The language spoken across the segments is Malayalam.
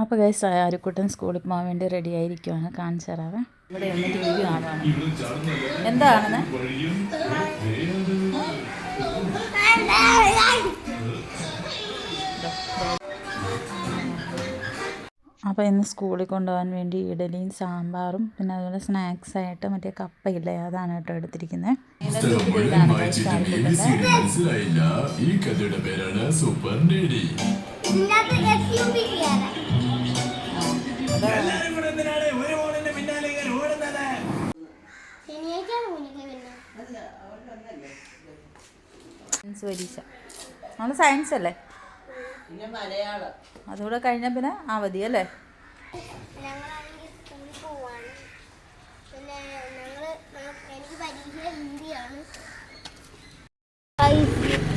അപ്പോൾ ഗൈസ് ആരുക്കുട്ടൻ സ്കൂളിൽ പോകാൻ വേണ്ടി റെഡി ആയിരിക്കുവാണ്. കാണിച്ചു തരാവേ ഇവിടെ ഒന്ന് ടി വി കാണുവാണ് അപ്പോൾ ഇന്ന് സ്കൂളിൽ കൊണ്ടുപോകാൻ വേണ്ടി ഇഡലിയും സാമ്പാറും പിന്നെ അതുപോലെ സ്നാക്സ് ആയിട്ട് മറ്റേ കപ്പയില്ലേ അതാണ് കേട്ടോ എടുത്തിരിക്കുന്നത്. എല്ലാരും കൂടെ എന്തിനാണ്? ഒരു മോളിന്റെ പിന്നാലെ ഇങ്ങനെ ഓടുന്നത്. സയൻസ് പരീക്ഷ. നമ്മൾ സയൻസ് അല്ലേ? അതുകൂടെ കഴിഞ്ഞാൽ പിന്നെ അവധി അല്ലേ ഞങ്ങളാണെങ്കിൽ സ്കൂളിൽ പോവാണ് പിന്നെ ഞങ്ങൾ ഞങ്ങ- എനിക്ക് പരീക്ഷ ഹിന്ദിയാണ്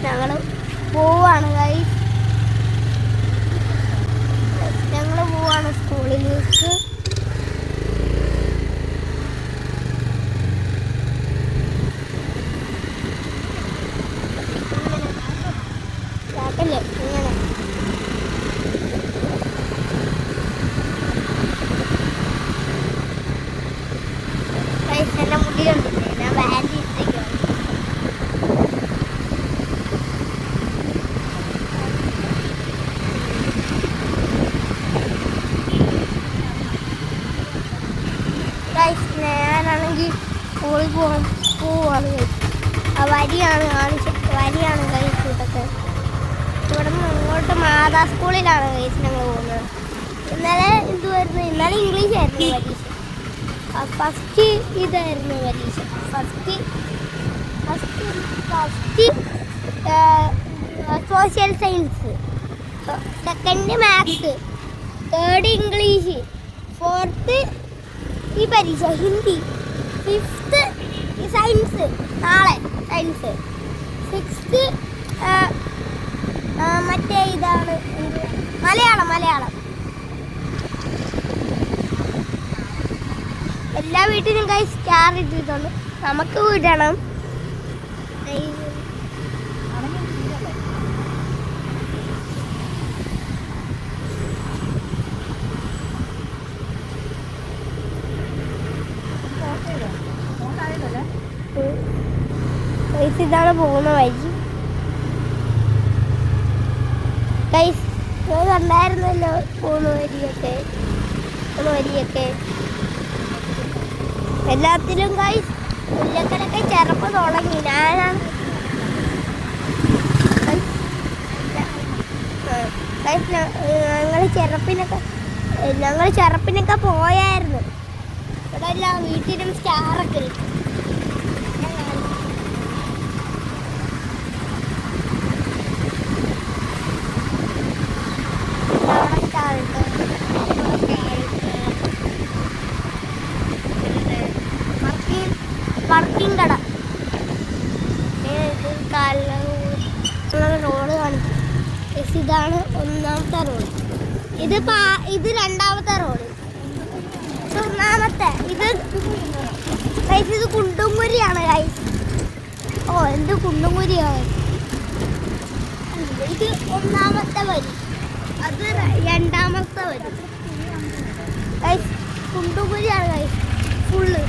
ഞങ്ങൾ പോവാണ് ഗൈസ് ഞങ്ങൾ പോവാണ് സ്കൂളിലേക്ക് ഇതാക്കല്ലേ ഇങ്ങനെ എന്റെ മുടി കണ്ടില്ലേ ഞാൻ ബാൻഡ് ഇട്ടേക്കാണ് ഞാനാണെങ്കിൽ സ്കൂളിൽ പോകാൻ പോവാണ് വരിയാണ് കാണിച്ച വരിയാണ് ഇതൊക്കെ ഇവിടെ നിന്ന് ഇങ്ങോട്ട് മാതാ സ്കൂളിലാണ് ഗൈസ് ഞങ്ങൾ പോകുന്നത്. ഇന്നലെ ഇത് വരുന്നത് ഇന്നലെ ഇംഗ്ലീഷ് ആയിരുന്നു പരീക്ഷ. ഫസ്റ്റ് ഇതായിരുന്നു പരീക്ഷ. First first first social science second maths third English fourth ഈ പരീക്ഷ ഹിന്ദി ഫിഫ്ത്ത് സയൻസ് നാളെ സയൻസ് സിക്സ്ത്ത് മറ്റേ ഇതാണ്. മലയാളം മലയാളം. എല്ലാ വീട്ടിലും കൈ സ്റ്റാർ ഇട്ടിട്ടുണ്ട്. നമുക്ക് വിടണം. ഇതാണ് പോകുന്ന വഴി. ഗൈസ് കണ്ടായിരുന്നല്ലോ പോകുന്ന വരിയൊക്കെ പോകുന്ന വരിയൊക്കെ എല്ലാത്തിലും ഗൈസ് മുല്ലക്കരൊക്കെ ചെറുപ്പ് തുടങ്ങി. ഞാനാണ് ഞങ്ങൾ ചെറുപ്പിനൊക്കെ ഞങ്ങൾ ചെറുപ്പിനൊക്കെ പോയായിരുന്നു. ഇവിടെ എല്ലാം വീട്ടിലും സ്റ്റാറൊക്കെ ഇതാണ് ഒന്നാമത്തെ റോഡ് ഇത് പാ- ഇത് രണ്ടാമത്തെ റോഡ് ഒന്നാമത്തെ ഇത് ഗൈസ് ഇത് കുണ്ടുംകുരിയാണ് ഗൈസ് ഓ എന്ത് കുണ്ടുംകുരിയാണ്? ഇത് ഒന്നാമത്തെ വരി. അത് രണ്ടാമത്തെ വരി. ഗൈസ് കുണ്ടുംകുരിയാണ് ഗൈസ് ഫുള്ള്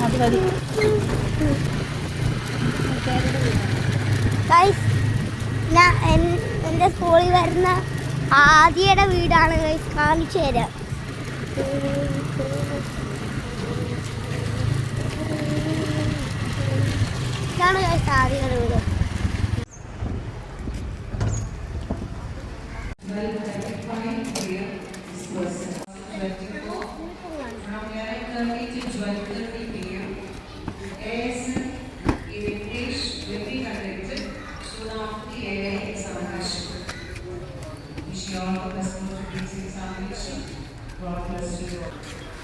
അത് ഗൈസ് ഞാൻ എൻ- എന്റെ സ്കൂളിൽ വരുന്ന ആദ്യയുടെ വീടാണ് കാണിച്ചു തരാം. God bless you all.